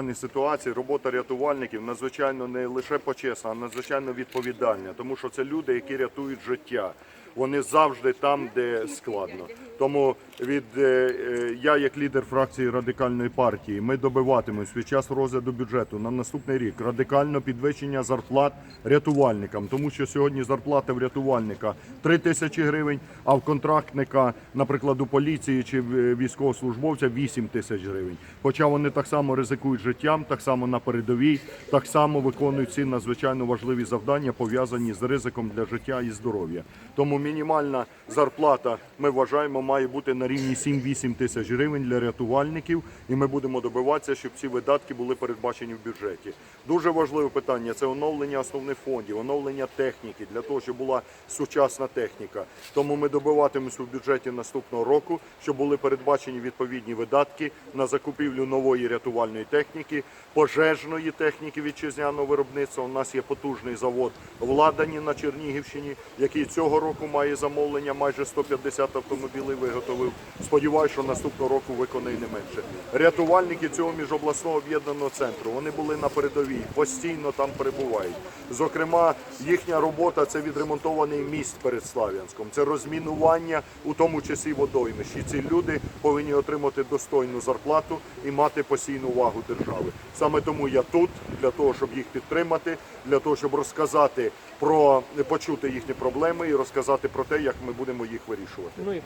даній ситуації робота рятувальників надзвичайно не лише почесна, а надзвичайно відповідальна, тому що це люди, які рятують життя. Вони завжди там, де складно. Тому від е, е, я, як лідер фракції радикальної партії, ми добиватимемось під час розгляду бюджету на наступний рік радикально підвищення зарплат рятувальникам, тому що сьогодні зарплата в рятувальника 3 тисячі гривень, а в контрактника, наприклад, у поліції чи е, військовослужбовця 8 тисяч гривень. Хоча вони так само ризикують життям, так само на передовій, так само виконують ці надзвичайно важливі завдання, пов'язані з ризиком для життя і здоров'я. Тому мінімальна зарплата, ми вважаємо, має бути на рівні 7-8 тисяч гривень для рятувальників, і ми будемо добиватися, щоб ці видатки були передбачені в бюджеті. Дуже важливе питання це оновлення основних фондів, оновлення техніки для того, щоб була сучасна техніка. Тому ми добиватимемося в бюджеті наступного року, щоб були передбачені відповідні видатки на закупівлю нової рятувальної техніки, пожежної техніки вітчизняного виробництва. У нас є потужний завод в Ладані на Чернігівщині, який цього року має замовлення майже 150 автомобілів виготовив. Сподіваюся, що наступного року виконає не менше. Рятувальники цього міжобласного об'єднаного центру вони були на передовій, постійно там перебувають. Зокрема, їхня робота це відремонтований міст перед Слав'янськом, це розмінування, у тому числі водоймищ. І ці люди повинні отримати достойну зарплату і мати постійну увагу держави. Саме тому я тут для того, щоб їх підтримати, для того, щоб розказати про почути їхні проблеми і розказати про те, як ми будемо їх вирішувати. Ну